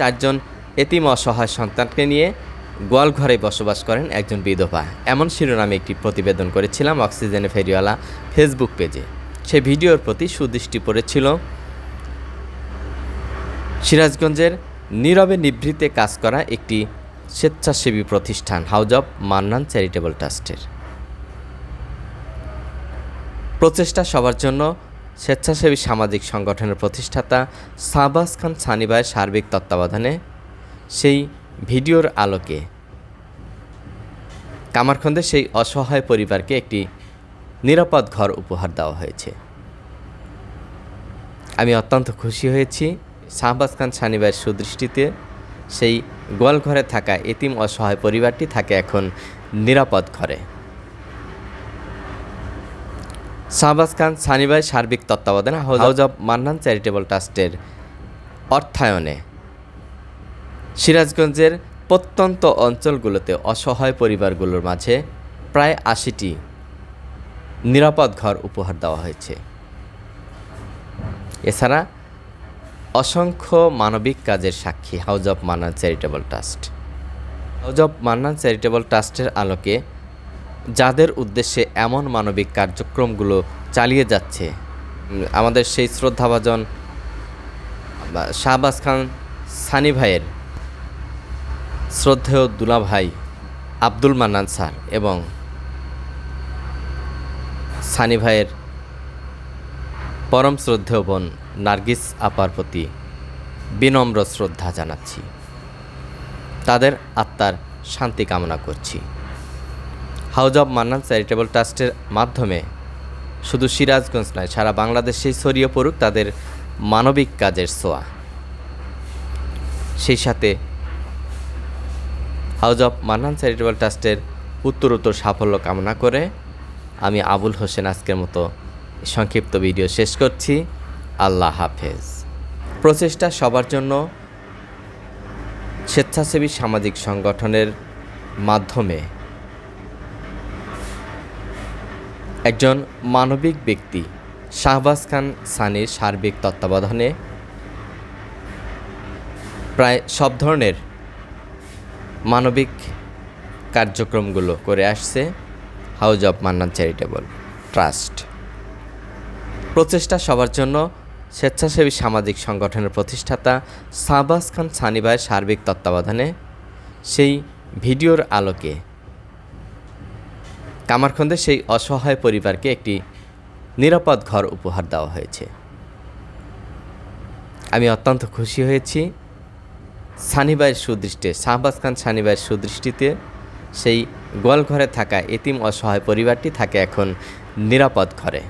চারজন এতিম অসহায় সন্তানকে নিয়ে গোয়ালঘরে বসবাস করেন একজন বিধবা। এমন শিরোনামে একটি প্রতিবেদন করেছিলাম অক্সিজেনে ফেরিওয়ালা ফেসবুক পেজে। সেই ভিডিওর প্রতি সুদৃষ্টি পড়েছিল সিরাজগঞ্জের নীরবে নিভৃতে কাজ করা একটি স্বেচ্ছাসেবী প্রতিষ্ঠান হাউজ অব মান্নান চ্যারিটেবল ট্রাস্টের। প্রচেষ্টা সবার জন্য স্বেচ্ছাসেবী সামাজিক সংগঠনের প্রতিষ্ঠাতা সাবাস খান সানিবাইয়ের সার্বিক তত্ত্বাবধানে সেই ভিডিওর আলোকে। কামারখন্দে সেই অসহায় পরিবারকে একটি নিরাপদ ঘর উপহার দেওয়া হয়েছে। আমি অত্যন্ত খুশি হয়েছি শাহবাজ খান সানিবাইয়ের সুদৃষ্টিতে সেই গোয়ালঘরে থাকা এতিম অসহায় পরিবারটি থাকে এখন নিরাপদ ঘরে। শাহবাজ খান সানিবাই সার্বিক তত্ত্বাবধানে হাউজ অব মান্নান চ্যারিটেবল ট্রাস্টের অর্থায়নে। সিরাজগঞ্জের প্রত্যন্ত অঞ্চলগুলোতে অসহায় পরিবারগুলোর মাঝে প্রায় আশিটি নিরাপদ ঘর উপহার দেওয়া হয়েছে। এছাড়া অসংখ্য মানবিক কাজের সাক্ষী house of Mannan charitable trust. House of Mannan charitable ট্রাস্টের আলোকে যাদের উদ্দেশ্যে এমন মানবিক কার্যক্রমগুলো চালিয়ে যাচ্ছে। আমাদের সেই শ্রদ্ধাভাজন শাহবাজ খান সানি ভাইয়ের শ্রদ্ধেয় দুলা ভাই আব্দুল মান্নান স্যার এবং সানি ভাইয়ের পরম শ্রদ্ধেয় বোন নার্গিস আপার প্রতি বিনম্র শ্রদ্ধা জানাচ্ছি। তাদের আত্মার শান্তি কামনা করছি। হাউজ অব মান্নান চ্যারিটেবল ট্রাস্টের মাধ্যমে। শুধু সিরাজগঞ্জ নয়, সারা বাংলাদেশেই ছড়িয়ে পড়ুক তাদের মানবিক কাজের ছোঁয়া। সেই সাথে হাউজ অব মান্নান চ্যারিটেবল ট্রাস্টের উত্তরোত্তর সাফল্য কামনা করে আমি আবুল হোসেন আজকের মতো সংক্ষিপ্ত ভিডিও শেষ করছি। আল্লাহ হাফেজ। প্রচেষ্টা সবার জন্য স্বেচ্ছাসেবী সামাজিক সংগঠনের মাধ্যমে একজন মানবিক ব্যক্তি, শাহবাজ খান সানির সার্বিক তত্ত্বাবধানে প্রায় সব ধরনের মানবিক কার্যক্রমগুলো করে আসছে house of Mannan charitable trust. প্রচেষ্টা সবার জন্য স্বেচ্ছাসেবী সামাজিক সংগঠনের প্রতিষ্ঠাতা সাবাস খান সানিবাইয়ের সার্বিক তত্ত্বাবধানে সেই ভিডিওর আলোকে কামারখন্দে সেই অসহায় পরিবারকে একটি নিরাপদ ঘর উপহার দেওয়া হয়েছে। আমি অত্যন্ত খুশি হয়েছি। সানিবাইয়ের সুদৃষ্টে, শাহবাজ খান সানিবাইয়ের সুদৃষ্টিতে সেই গোয়ালঘরে থাকা এতিম অসহায় পরিবারটি থাকে এখন নিরাপদ ঘরে।